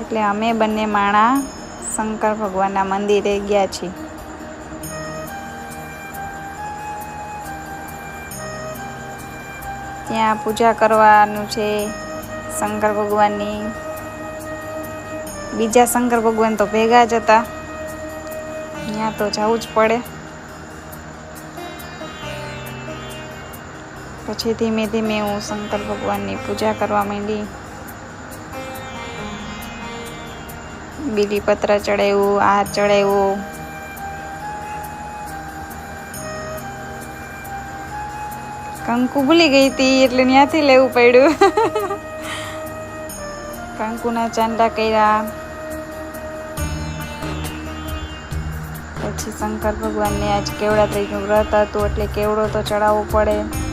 એટલે અમે બંને માણા શંકર ભગવાનના મંદિરે ગયા છીએ. ત્યાં પૂજા કરવાનું છે શંકર ભગવાનની. બીજા શંકર ભગવાન તો ભેગા જ હતા. ત્યાં તો જવું જ પડે. પછી ધીમે ધીમે હું શંકર ભગવાનની પૂજા કરવા માંડી. બીલીપત્ર ચડાવ્યું હાર ચડાવ્યો કંકુ ભૂલી ગઈ હતી એટલે ત્યાંથી લેવું પડ્યું. કંકુના ચાંદા કર્યા. પછી શંકર ભગવાનને આજ કેવડા તરીકે વ્રત હતું, એટલે કેવડો તો ચડાવવો પડે.